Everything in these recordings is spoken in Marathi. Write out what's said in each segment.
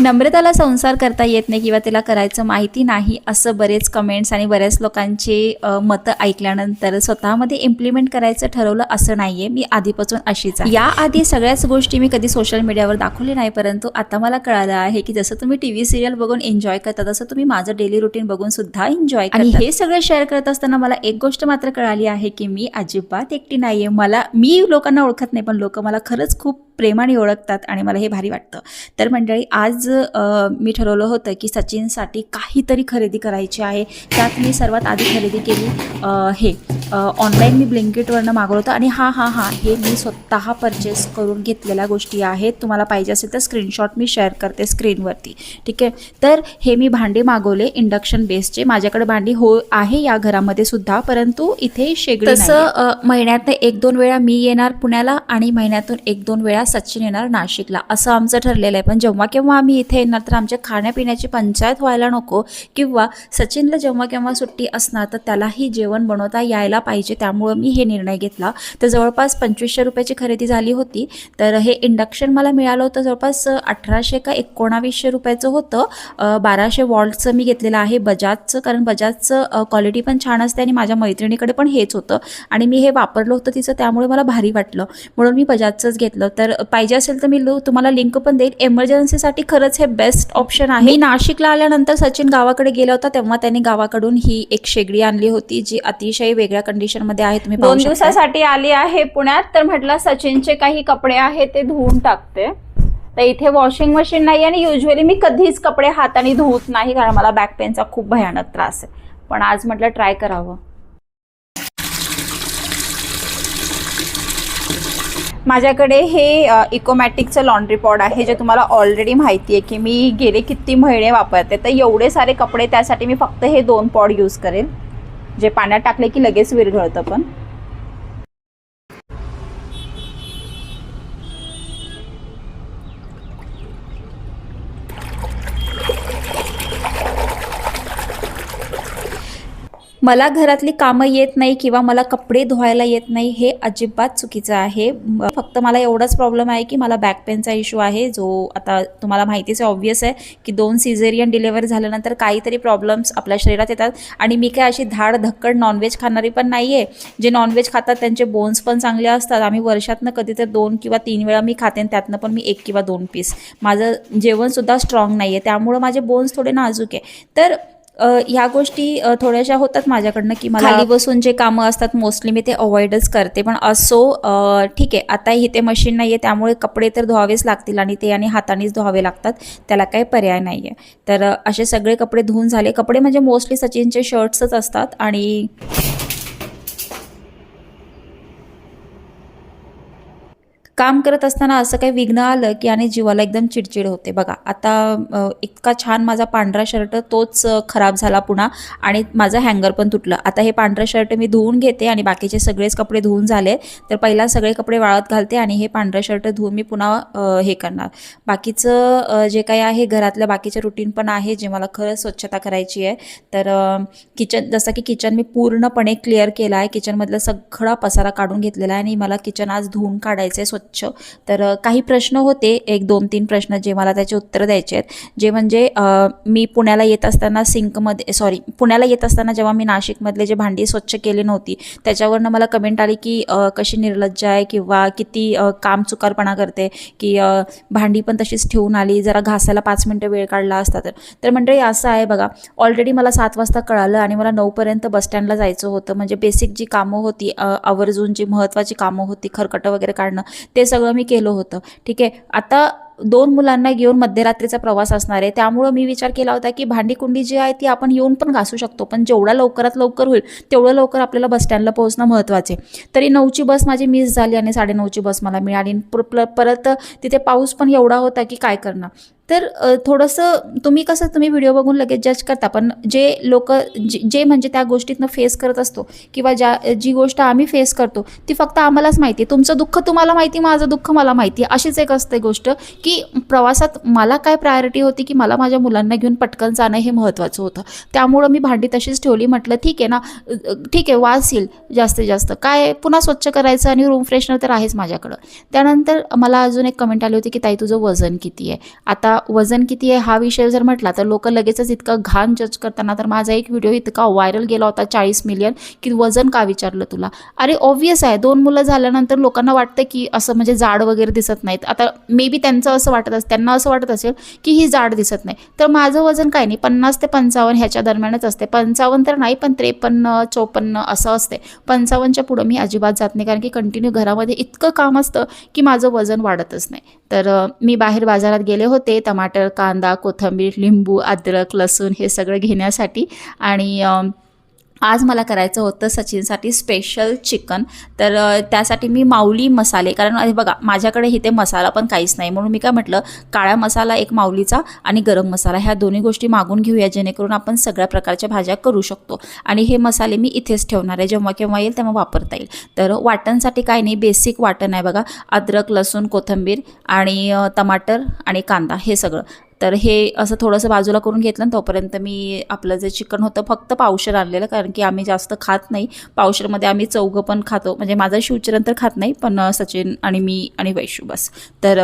नम्रताला संसार करता येत नाही किंवा तिला करायचं माहिती नाही असं बरेच कमेंट्स आणि बऱ्याच लोकांचे मतं ऐकल्यानंतर स्वतःमध्ये इम्प्लिमेंट करायचं ठरवलं असं नाही आहे मी आधीपासून अशीच आहे. याआधी सगळ्याच गोष्टी मी कधी सोशल मीडियावर दाखवली नाही परंतु आता मला कळालं आहे की जसं तुम्ही टी व्ही सिरियल बघून एन्जॉय करता तसं तुम्ही माझं डेली रुटीन बघून सुद्धा एन्जॉय आणि हे सगळं शेअर करत असताना मला एक गोष्ट मात्र कळाली आहे की मी अजिबात एकटी नाही आहे मला मी लोकांना ओळखत नाही पण लोक मला खरंच खूप प्रेमाने ओळखतात आणि मला हे भारी वाटतं. तर मंडळी आज मी ठरवलं होतं की सचिनसाठी काहीतरी खरेदी करायची आहे. त्यात मी सर्वात आधी खरेदी केली हे ऑनलाईन मी ब्लिंकिटवरनं मागवलं होतं आणि हां हां हां हे मी स्वतः परचेस करून घेतलेल्या गोष्टी आहेत. तुम्हाला पाहिजे असेल तर स्क्रीनशॉट मी शेअर करते स्क्रीनवरती ठीक आहे? तर हे मी भांडे मागवले इंडक्शन बेसचे माझ्याकडे भांडी हो आहे या घरामध्ये सुद्धा परंतु इथे शेगडी तसं महिन्यातनं एक दोन वेळा मी येणार पुण्याला आणि महिन्यातून एक दोन वेळा सचिन येणार नाशिकला. असं आमचं ठरलेलं आहे. पण जेव्हा केव्हा आम्ही इथे येणार तर आमच्या खाण्यापिण्याची पंचायत व्हायला नको किंवा सचिनला जेव्हा केव्हा सुट्टी असणार तर त्यालाही जेवण बनवता यायला पाहिजे. त्यामुळं मी हे निर्णय घेतला. तर जवळपास पंचवीसशे रुपयाची खरेदी झाली होती. तर हे इंडक्शन मला मिळालं होतं जवळपास अठराशे का एकोणावीसशे रुपयाचं होतं. बाराशे वॉल्टचं मी घेतलेलं आहे बजाजचं कारण बजाजचं क्वालिटी पण छान असते आणि माझ्या मैत्रिणीकडे पण हेच होतं. आणि मी हे वापरलं होतं तिचं त्यामुळे मला भारी वाटलं. म्हणून मी बजाजचंच घेतलं. तर पाहिजे असेल तर मी लो- तुम्हाला लिंक पण देईल एमर्जन्सीसाठी खरंच हे बेस्ट ऑप्शन आहे. मी नाशिकला आल्यानंतर सचिन गावाकडे गेला होता तेव्हा त्यांनी गावाकडून ही एक शेगडी आणली होती जी अतिशय वेगळ्या कंडिशनमध्ये आहे तुम्ही दोन. दिवसासाठी आली आहे पुण्यात तर म्हटलं सचिनचे काही कपडे आहेत ते धुवून टाकते. तर इथे वॉशिंग मशीन नाही आणि युजली मी कधीच कपडे हाताने धुवत नाही कारण मला बॅक पेनचा खूप भयानक त्रास आहे. पण आज म्हटलं ट्राय करावं. माझ्याकडे हे इकोमॅटिकचं लॉन्ड्री पॉड आहे जे तुम्हाला ऑलरेडी माहिती आहे की मी गेले किती महिने वापरते. तर एवढे सारे कपडे त्यासाठी मी फक्त हे दोन पॉड यूज करेन. जे पाण्यात टाकले की लगेच विरघळतं पण. मला घरातली कामं येत नाही किंवा मला कपडे धुवायला येत नाही हे अजिबात चुकीचं आहे. फक्त मला एवढाच प्रॉब्लेम आहे की मला बॅक पेनचा इश्यू आहे जो आता तुम्हाला माहितीच आहे ऑब्वियस आहे की दोन सिझेरियन डिलेवर झाल्यानंतर काहीतरी प्रॉब्लेम्स आपल्या शरीरात येतात. आणि मी काय अशी धाड धक्कड नॉनव्हेज खाणारी पण नाही आहे जे नॉनव्हेज खातात त्यांचे बोन्स पण चांगले असतात. आम्ही वर्षातनं कधी तर दोन किंवा तीन वेळा मी खाते आणि त्यातनं पण मी एक किंवा दोन पीस माझं जेवणसुद्धा स्ट्रॉंग नाही आहे त्यामुळं माझे बोन्स थोडे नाजूक आहे. तर ह्या गोष्टी थोड्याशा होतात माझ्याकडनं की मला खाली बसून जे कामं असतात मोस्टली मी ते अवॉइडच करते. पण असो ठीक आहे आता इथे मशीन नाही आहे त्यामुळे कपडे तर धुवावेच लागतील आणि ते आणि हातानेच धुवावे लागतात. त्याला काही पर्याय नाही आहे तर असे सगळे कपडे धुवून झाले. कपडे म्हणजे मोस्टली सचिनचे शर्ट्सच असतात आणि काम करत असताना असं काही विघ्न आलं की आणि जीवाला एकदम चिडचिड होते. बघा आता इतका छान माझा पांढरा शर्ट तोच खराब झाला पुन्हा आणि माझं हँगर पण तुटलं. आता हे पांढरं शर्ट मी धुवून घेते आणि बाकीचे सगळेच कपडे धुवून झाले तर पहिला सगळे कपडे वाळत घालते आणि हे पांढरं शर्ट धुवून मी पुन्हा हे करणार. बाकीचं जे काही आहे घरातलं बाकीचे रुटीन पण आहे जे मला खरंच स्वच्छता करायची आहे. तर किचन जसं की किचन मी पूर्णपणे क्लिअर केलं आहे. किचनमधला सगळा पसारा काढून घेतलेला आहे आणि मला किचन आज धुवून काढायचं आहे स्वच्छ तर काही प्रश्न होते. एक दोन तीन प्रश्न जे मला त्याचे उत्तर द्यायचे आहेत. जे म्हणजे मी पुण्याला येत असताना सिंकमध्ये सॉरी पुण्याला येत असताना जेव्हा मी नाशिकमधले जे भांडी स्वच्छ केली नव्हती त्याच्यावरनं मला कमेंट आली की कशी निर्लज्ज आहे किंवा किती काम चुकारपणा करते की भांडी पण तशीच ठेवून आली जरा घासायला पाच मिनटं वेळ काढला असता तर. तर मंडळी असं आहे बघा. ऑलरेडी मला सात वाजता कळालं आणि मला नऊपर्यंत बसस्टँडला जायचं होतं. म्हणजे बेसिक जी कामं होती आवर्जून जी महत्त्वाची कामं होती खरकटं वगैरे काढणं ते सगळं मी केलं होतं. ठीक आहे? आता दोन मुलांना घेऊन मध्यरात्रीचा प्रवास असणार आहे. त्यामुळं मी विचार केला होता की भांडीकुंडी जी आहे ती आपण येऊन पण घासू शकतो. पण जेवढा लवकरात लवकर होईल तेवढं लवकर आपल्याला बस स्टँडला पोहोचणं महत्त्वाचे तरी नऊची बस माझी मिस झाली आणि साडेनऊची बस मला मिळाली. आणि परत तिथे पाऊस पण एवढा होता की काय करणार? तर थोडंसं तुम्ही कसं तुम्ही व्हिडिओ बघून लगेच जज करता. पण जे लोक जे म्हणजे त्या गोष्टीतनं फेस करत असतो किंवा ज्या जी गोष्ट आम्ही फेस करतो ती फक्त आम्हालाच माहिती आहे. तुमचं दुःख तुम्हाला माहिती माझं दुःख मला माहिती आहे. अशीच एक असते गोष्ट की प्रवासात मला काय प्रायोरिटी होती की मला माझ्या मुलांना घेऊन पटकन जाणं हे महत्त्वाचं होतं. त्यामुळं मी भांडी तशीच ठेवली म्हटलं ठीक आहे ना ठीक आहे वास येईल जास्तीत जास्त. काय पुन्हा स्वच्छ करायचं आणि रूम फ्रेशनर तर आहेच माझ्याकडं. त्यानंतर मला अजून एक कमेंट आली होती की ताई तुझं वजन किती आहे? आता वजन किती आहे हा विषय जर म्हटला तर लोक लगेचच इतकं घाण जज करताना तर माझा एक व्हिडिओ इतका व्हायरल गेला होता चाळीस मिलियन की वजन का विचारलं तुला? अरे ऑब्वियस आहे. दोन मुलं झाल्यानंतर लोकांना वाटतं की असं म्हणजे जाड वगैरे दिसत नाहीत. आता मे बी त्यांचं असं वाटत असेल त्यांना असं वाटत असेल की ही जाड दिसत नाही. तर माझं वजन काय नाही? पन्नास ते पंचावन्न ह्याच्या दरम्यानच असते. पंचावन्न तर नाही पण त्रेपन्न चोपन्न असं असते. पंचावन्नच्या पुढं मी अजिबात जात नाही कारण की कंटिन्यू घरामध्ये इतकं काम असतं की माझं वजन वाढतच नाही. तर मी बाहेर बाजारात गेले होते. टमाटर कांदा कोथिंबीर लिंबू अद्रक लसूण हे सगळं घेण्यासाठी. आणि आज मला करायचं होतं सचिनसाठी स्पेशल चिकन तर त्यासाठी मी माऊली मसाले कारण हे बघा माझ्याकडे इथे मसाला पण काहीच नाही. म्हणून मी काय म्हटलं काळा मसाला एक माऊलीचा आणि गरम मसाला ह्या दोन्ही गोष्टी मागून घेऊया जेणेकरून आपण सगळ्या प्रकारच्या भाज्या करू शकतो. आणि हे मसाले मी इथेच ठेवणार आहे. जेव्हा केव्हा येईल तेव्हा वापरता येईल. तर वाटणसाठी काय नाही बेसिक वाटण आहे बघा. अद्रक लसूण कोथिंबीर आणि टमाटर आणि कांदा हे सगळं. तर हे असं थोडंसं बाजूला करून घेतलं तोपर्यंत मी आपलं जे चिकन होतं फक्त पावशर आणलेलं कारण की आम्ही जास्त खात नाही. पावशरमध्ये आम्ही चौघं पण खातो. म्हणजे माझा शिवचरण तर खात नाही पण सचिन आणि मी आणि वैशू बस. तर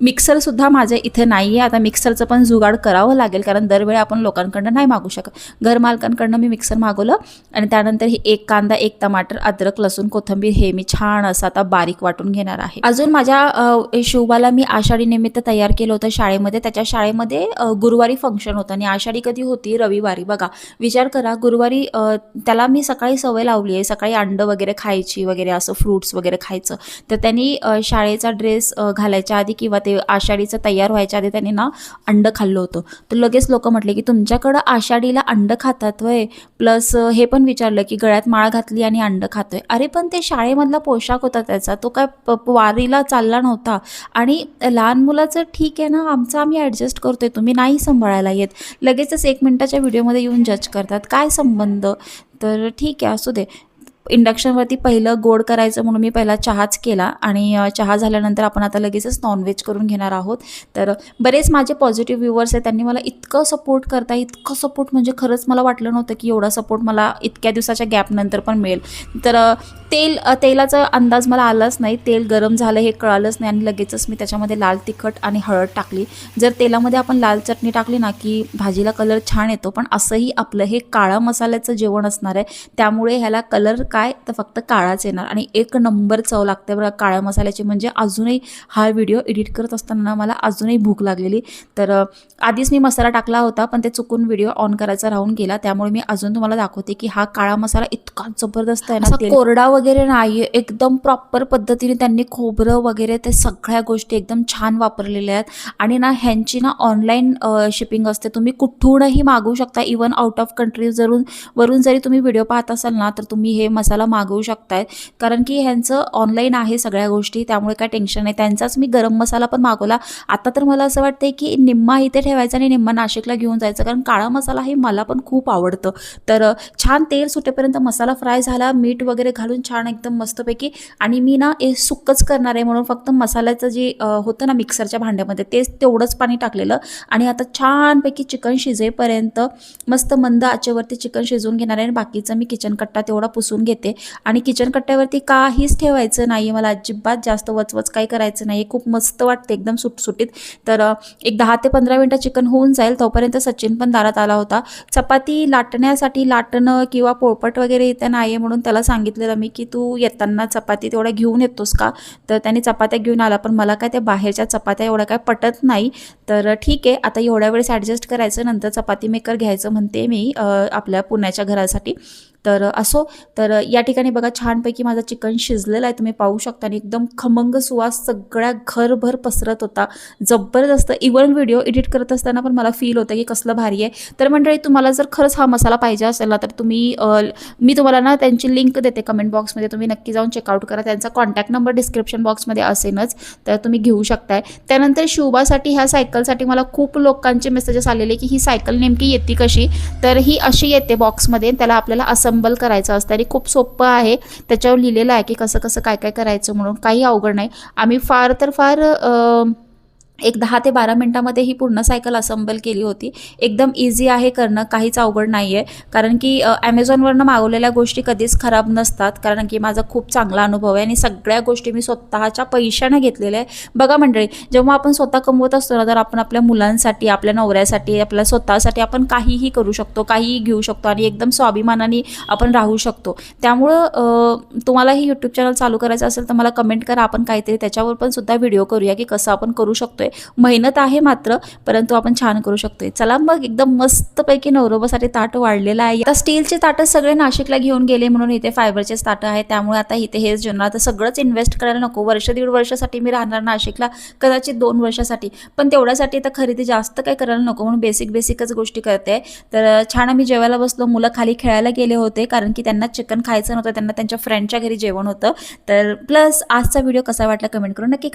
मिक्सरसुद्धा माझ्या इथे नाही आहे आता मिक्सरचं पण जुगाड करावं लागेल कारण दरवेळी आपण लोकांकडनं नाही मागू शकत. घरमालकांकडनं मी मिक्सर मागवलं आणि त्यानंतर हे एक कांदा एक टमाटर अद्रक लसूण कोथिंबीर हे मी छान असं आता बारीक वाटून घेणार आहे. अजून माझ्या शिवबाला मी आषाढी निमित्त तयार केलं होतं शाळेमध्ये. त्याच्या शाळेमध्ये गुरुवारी फंक्शन होतं आणि आषाढी कधी होती? रविवारी. बघा विचार करा गुरुवारी त्याला मी सकाळी सवय लावली आहे. सकाळी अंडं वगैरे खायची वगैरे असं फ्रूट्स वगैरे खायचं. तर त्यांनी शाळेचा ड्रेस घालायच्या आधी किंवा ते आषाढीचं तयार व्हायच्या आधी त्यांनी ना अंडं खाल्लं होतं. तर लगेच लोक म्हटले की तुमच्याकडं आषाढीला अंडं खातात वय. प्लस हे पण विचारलं की गळ्यात माळ घातली आणि अंडं खातोय. अरे पण ते शाळेमधला पोशाख होता त्याचा. तो काय प- वारीला चालला नव्हता. आणि लहान मुलाचं ठीक आहे ना? आमचं आम्ही ॲडजस्ट करतोय तुम्ही नाही सांभाळायला येत. लगेचच एक मिनटाच्या व्हिडिओमध्ये येऊन जज करतात. काय संबंध? तर ठीक आहे असू दे. इंडक्शनवरती पहिलं गोड करायचं म्हणून मी पहिला चहाच केला आणि चहा झाल्यानंतर आपण आता लगेचच नॉनव्हेज करून घेणार आहोत. तर बरेच माझे पॉझिटिव्ह व्ह्युअर्स आहेत त्यांनी मला इतकं सपोर्ट करता इतकं सपोर्ट म्हणजे खरंच मला वाटलं नव्हतं की एवढा सपोर्ट मला इतक्या दिवसाच्या गॅपनंतर पण मिळेल. तर तेल तेलाचा अंदाज मला आलाच नाही. तेल गरम झालं हे कळालंच नाही आणि लगेचच मी त्याच्यामध्ये लाल तिखट आणि हळद टाकली. जर तेलामध्ये आपण लाल चटणी टाकली ना की भाजीला कलर छान येतो पण असंही आपलं हे काळा मसाल्याचं जेवण असणार आहे त्यामुळे ह्याला कलर काय? तर फक्त काळाच येणार. आणि एक नंबर चव लागते बघा काळ्या मसाल्याची. म्हणजे अजूनही हा व्हिडिओ एडिट करत असताना ना मला अजूनही भूक लागलेली. तर आधीच मी मसाला टाकला होता पण ते चुकून व्हिडिओ ऑन करायचा राहून गेला. त्यामुळे मी अजून तुम्हाला दाखवते की हा काळा मसाला इतका जबरदस्त आहे ना कोरडा वगैरे नाही एकदम प्रॉपर पद्धतीने त्यांनी खोबरं वगैरे ते सगळ्या गोष्टी एकदम छान वापरलेल्या आहेत. आणि ना ह्यांची ना ऑनलाईन शिपिंग असते. तुम्ही कुठूनही मागवू शकता. इवन आउट ऑफ कंट्री जरून वरून जरी तुम्ही व्हिडिओ पाहत असाल ना तर तुम्ही हे मसाला मागवू शकताय कारण की ह्यांचं ऑनलाईन आहे सगळ्या गोष्टी त्यामुळे काय टेन्शन नाही. त्यांचाच मी गरम मसाला पण मागवला. आता तर मला असं वाटतंय की निम्मा इथे ठेवायचा आणि निम्मा नाशिकला घेऊन जायचं. कारण काळा मसाला हे मला पण खूप आवडतं. तर छान तेल सुटेपर्यंत मसाला फ्राय झाला मीठ वगैरे घालून छान एकदम मस्तपैकी. आणि मी ना हे सुक्कच करणार आहे म्हणून फक्त मसाल्याचं जे होतं ना मिक्सरच्या भांड्यामध्ये तेच तेवढंच पाणी टाकलेलं. आणि आता छानपैकी चिकन शिजेपर्यंत मस्त मंद आचेवरती चिकन शिजवून घेणार आहे. आणि बाकीचं मी किचन कट्टा तेवढा पुसून घेते. आणि किचन कट्ट्यावरती काहीच ठेवायचं नाही मला अजिबात जास्त वचवच काही करायचं नाही खूप मस्त वाटते. एकदम सुटसुटीत. तर एक दहा ते पंधरा मिनटं चिकन होऊन जाईल. तोपर्यंत सचिन पण दारात आला होता. चपाती लाटण्यासाठी लाटणं किंवा पोळपट वगैरे इथे नाही आहे म्हणून त्याला सांगितलेलं मी की तू येताना चपाती तेवढ्या घेऊन येतोस का? तर त्याने चपात्या घेऊन आला. पण मला काय त्या बाहेरच्या चपात्या एवढ्या काय पटत नाही. तर ठीक आहे. आता एवढ्या वेळेस ॲडजस्ट करायचं. नंतर चपाती मेकर घ्यायचं म्हणते मी आपल्या पुण्याच्या घरासाठी. तर असो तर या ठिकाणी बघा छानपैकी माझा चिकन शिजलेलं आहे. तुम्ही पाहू शकता आणि एकदम खमंग सुवास सगळ्या घरभर पसरत होता. जबरदस्त. इवन व्हिडिओ एडिट करत असताना पण मला फील होतं की कसलं भारी आहे. तर मंडळी तुम्हाला जर खरंच हा मसाला पाहिजे असेल ना तर तुम्ही मी तुम्हाला ना त्यांची लिंक देते कमेंट बॉक्समध्ये तुम्ही नक्की जाऊन चेकआउट करा. त्यांचा कॉन्टॅक्ट नंबर डिस्क्रिप्शन बॉक्समध्ये असेलच तर तुम्ही घेऊ शकताय. त्यानंतर शिवबासाठी ह्या सायकलसाठी मला खूप लोकांचे मेसेजेस आलेले की ही सायकल नेमकी येते कशी? तर ही अशी येते बॉक्समध्ये त्याला आपल्याला असं असेंबल करायचं असतं आणि खूप सोपं आहे. त्याच्यावर लिहिलेलं आहे की कसं कसं काय काय करायचं म्हणून. काही अवघड नाही. आम्ही फार तर फार एक दहा ते बारा मिनटामध्ये ही पूर्ण सायकल असेंबल केली होती. एकदम इझी आहे करणं काहीच अवघड नाही आहे कारण की ॲमेझॉनवरनं मागवलेल्या गोष्टी कधीच खराब नसतात. कारण की माझा खूप चांगला अनुभव आहे आणि सगळ्या गोष्टी मी स्वतःच्या पैशानं घेतलेल्या आहे बघा मंडळी जेव्हा आपण स्वतः कमवत असतो ना तर आपण आपल्या मुलांसाठी आपल्या नवऱ्यासाठी आपल्या स्वतःसाठी आपण काहीही करू शकतो काहीही घेऊ शकतो आणि एकदम स्वाभिमानाने आपण राहू शकतो. त्यामुळं तुम्हालाही यूट्यूब चॅनल चालू करायचं असेल तर मला कमेंट करा. आपण काहीतरी त्याच्यावर पण सुद्धा व्हिडिओ करूया की कसं आपण करू शकतो शकतोय. मेहनत आहे मात्र परंतु आपण छान करू शकतोय. चला मग एकदम मस्तपैकी नवरोबासाठी ताट वाढलेलं आहे. आता स्टीलचे ताटं सगळे नाशिकला घेऊन गेले म्हणून इथे फायबरचेच ताटं आहे त्यामुळे आता इथे हेच जेवणार आता सगळंच इन्व्हेस्ट करायला नको. वर्ष दीड वर्षासाठी मी राहणार नाशिकला कदाचित दोन वर्षासाठी. पण तेवढ्यासाठी आता खरेदी जास्त काही करायला नको म्हणून बेसिक बेसिकच गोष्टी करते. तर छान आम्ही जेवायला बसलो. मुलं खाली खेळायला गेले होते कारण की त्यांना चिकन खायचं नव्हतं. त्यांना त्यांच्या फ्रेंडच्या घरी जेवण होतं. तर प्लस आजचा व्हिडिओ कसा वाटला कमेंट करून नक्की